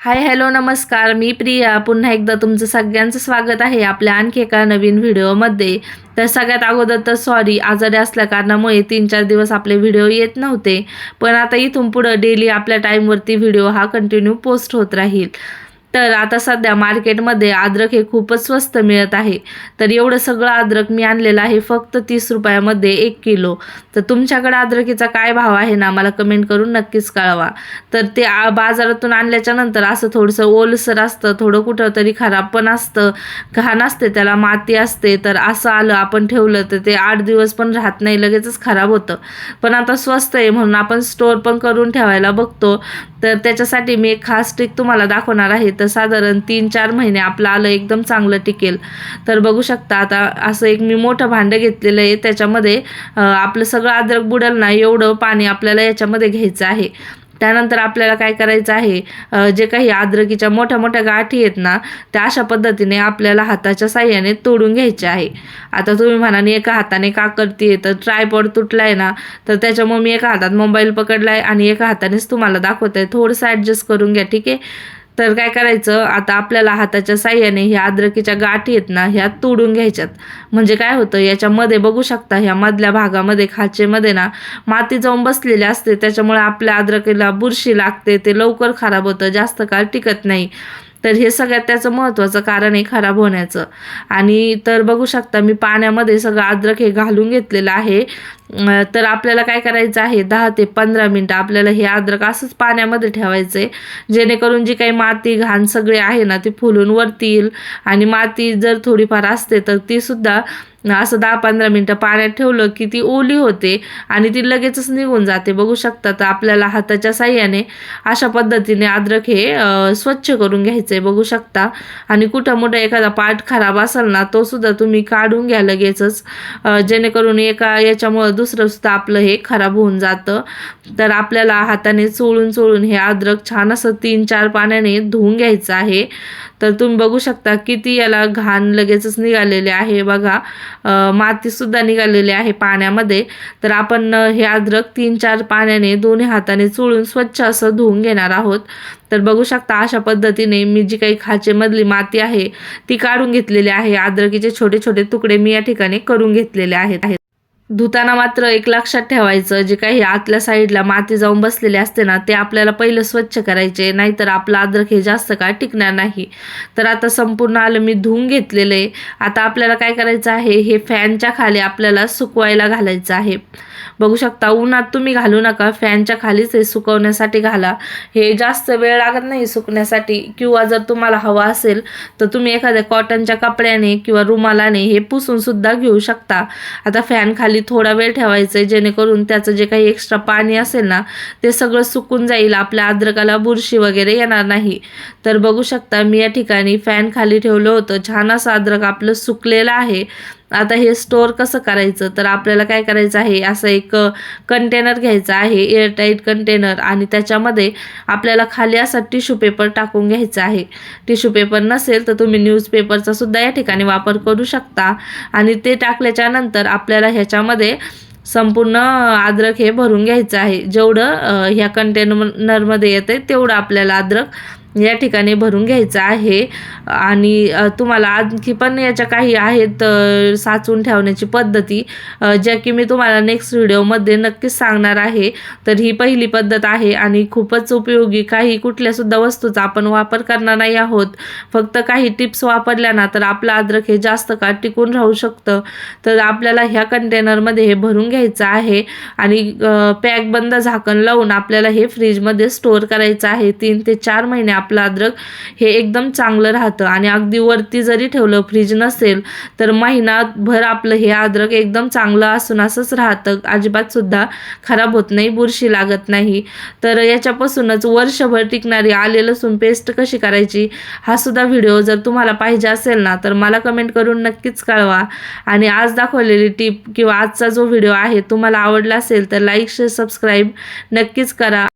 Hi hello नमस्कार. मी प्रिया. पुन्हा एकदा तुमचं सगळ्यांचं स्वागत आहे आपल्या आणखी एका नवीन व्हिडिओमध्ये. तर सगळ्यात अगोदर तर सॉरी आजारी असल्या कारणामुळे तीन चार दिवस आपले व्हिडिओ येत नव्हते. पण आता इथून पुढं डेली आपल्या टाईमवरती व्हिडिओ हा कंटिन्यू पोस्ट होत राहील. तर आता सध्या मार्केटमध्ये अद्रक हे खूपच स्वस्त मिळत आहे. तर एवढं सगळं अद्रक मी आणलेलं आहे फक्त तीस रुपयामध्ये एक किलो. तर तुमच्याकडे अद्रकीचा काय भाव आहे ना मला कमेंट करून नक्कीच कळवा. तर ते आ- बाजारातून आणल्याच्या नंतर असं थोडंसं ओलसर असतं थोडं कुठं तरी खराब पण असतं घाण असते त्याला माती असते. तर असं आलं आपण ठेवलं तर ते आठ दिवस पण राहत नाही लगेचच खराब होतं. पण आता स्वस्त आहे म्हणून आपण स्टोअर पण करून ठेवायला बघतो. तर त्याच्यासाठी मी एक खास ट्रिक तुम्हाला दाखवणार आहे. तर साधारण तीन चार महिने आपलं आलं एकदम चांगलं टिकेल. तर बघू शकता आता असं एक मी मोठं भांडं घेतलेलं आहे. त्याच्यामध्ये आपलं सगळं अद्रक बुडेल ना एवढं पाणी आपल्याला याच्यामध्ये घ्यायचं आहे. त्यानंतर आपल्याला काय करायचं आहे जे काही अद्रकीच्या मोठ्या मोठ्या गाठी आहेत ना त्या अशा पद्धतीने आपल्याला हाताच्या साह्याने तोडून घ्यायचे आहे. आता तुम्ही म्हणाने एका हाताने का करते तर ट्रायपॉड तुटलाय ना तर त्याच्यामुळे मी एका हातात मोबाईल पकडलाय आणि एका हातानेच तुम्हाला दाखवत आहे थोडंसं ॲडजस्ट करून घ्या ठीक आहे? तर काय करायचं? आता आपल्याला हाताच्या साह्याने ह्या अद्रकीच्या गाठी आहेत ना ह्या तोडून घ्यायच्यात. म्हणजे काय होतं? याच्यामध्ये बघू शकता ह्या मधल्या भागामध्ये खाचेमध्ये ना माती जाऊन बसलेली असते. त्याच्यामुळे आपल्या अद्रकीला बुरशी लागते. ते लवकर खराब होतं. जास्त काळ टिकत नाही. तर हे सगळ्यात त्याचं महत्त्वाचं कारण आहे खराब होण्याचं. आणि तर बघू शकता मी पाण्यामध्ये सगळं अद्रक हे घालून घेतलेलं आहे. तर आपल्याला काय करायचं आहे दहा ते पंधरा मिनटं आपल्याला हे अद्रक असंच पाण्यामध्ये ठेवायचं आहे जेणेकरून जी काही माती घाण सगळे आहे ना ती फुलून वरती येईल आणि माती जर थोडीफार असते तर तीसुद्धा असं दहा पंधरा मिनटं पाण्यात ठेवलं की ती ओली होते आणि ती लगेचच निघून जाते. बघू शकता तर आपल्याला हाताच्या साह्याने अशा पद्धतीने अद्रक हे स्वच्छ करून घ्यायचं आहे बघू शकता. आणि कुठं मोठा एखादा पार्ट खराब असेल ना तो सुद्धा तुम्ही काढून घ्या लगेचच. जेणेकरून एका याच्यामुळं दुसरं सुद्धा आपलं हे खराब होऊन जातं. तर आपल्याला हाताने चोळून चोळून हे अद्रक छान असं तीन चार पाण्याने धुवून घ्यायचं आहे. तर तुम्ही बघू शकता किती याला घाण लगेचच निघालेले आहे बघा. मातीसुद्धा निघालेली आहे पाण्यामध्ये. तर आपण हे अद्रक तीन चार पाण्याने दोन्ही हाताने चोळून स्वच्छ असं धुवून घेणार आहोत. तर बघू शकता अशा पद्धतीने मी जी काही खाचेमधली माती आहे ती काढून घेतलेली आहे. अद्रकीचे छोटे छोटे तुकडे मी या ठिकाणी करून घेतलेले आहेत. धुताना मात्र एक लक्षात ठेवायचं जे काही आतल्या साईडला माती जाऊन बसलेले असते ना ते आपल्याला पहिलं स्वच्छ करायचे नाहीतर आपलं अद्रक हे जास्त काळ टिकणार नाही. तर आता संपूर्ण आलं मी धुवून घेतलेलं आहे. आता आपल्याला काय करायचं आहे? हे फॅनच्या खाली आपल्याला सुकवायला घालायचं आहे. बघू शकता उन्हात तुम्ही घालू नका फॅनच्या खालीच हे सुकवण्यासाठी घाला. हे जास्त वेळ लागत नाही सुकण्यासाठी किंवा जर तुम्हाला हवा असेल तर तुम्ही एखाद्या कॉटनच्या कपड्याने किंवा रुमालाने हे पुसूनसुद्धा घेऊ शकता. आता फॅन खाली थोडा वेळ ठेवायचं आहे जेणेकरून त्याचं जे काही एक्स्ट्रा पाणी असेल ना ते सगळं सुकून जाईल आपल्या अद्रकाला बुरशी वगैरे येणार नाही. तर बघू शकता मी या ठिकाणी फॅन खाली ठेवलं होतं. छान असं अद्रक आपलं सुकलेलं आहे. आता हे स्टोअर कसं करायचं? तर आपल्याला काय करायचं आहे? असं एक कंटेनर घ्यायचं आहे एअरटाईट कंटेनर आणि त्याच्यामध्ये आपल्याला खाली असा टिश्यू पेपर टाकून घ्यायचा आहे. टिश्यू पेपर नसेल तर तुम्ही न्यूजपेपरचा सुद्धा या ठिकाणी वापर करू शकता. आणि ते टाकल्याच्या नंतर आपल्याला ह्याच्यामध्ये संपूर्ण अद्रक हे भरून घ्यायचं आहे. जेवढं ह्या कंटेनरमध्ये येते तेवढं आपल्याला अद्रक या ठिकाणी भरून घ्यायचं आहे. आणि तुम्हाला आणखी पण याच्या काही आहेत साचून ठेवण्याची पद्धती ज्या की मी तुम्हाला नेक्स्ट व्हिडिओमध्ये नक्कीच सांगणार आहे. तर ही पहिली पद्धत आहे आणि खूपच उपयोगी. काही कुठल्यासुद्धा वस्तूचा आपण वापर करणार नाही आहोत. फक्त काही टिप्स वापरल्या ना तर आपलं अद्रक हे जास्त काळ टिकून राहू शकतं. तर आपल्याला ह्या कंटेनरमध्ये हे भरून घ्यायचं आहे. आणि पॅक बंद झाकण लावून आपल्याला हे फ्रीजमध्ये स्टोअर करायचं आहे. तीन ते चार महिने आपलं अद्रक हे एकदम चांगलं राहतं. आणि अगदी वरती जरी ठेवलं फ्रीज नसेल तर महिनाभर आपलं हे अद्रक एकदम चांगलं असून असंच राहतं. अजिबातसुद्धा खराब होत नाही बुरशी लागत नाही. तर याच्यापासूनच वर्षभर टिकणारी आले लसूण पेस्ट कशी करायची हा सुद्धा व्हिडिओ जर तुम्हाला पाहिजे असेल ना तर मला कमेंट करून नक्कीच कळवा. आणि आज दाखवलेली टिप किंवा आजचा जो व्हिडिओ आहे तुम्हाला आवडला असेल तर लाईक शेअर सबस्क्राईब नक्कीच करा.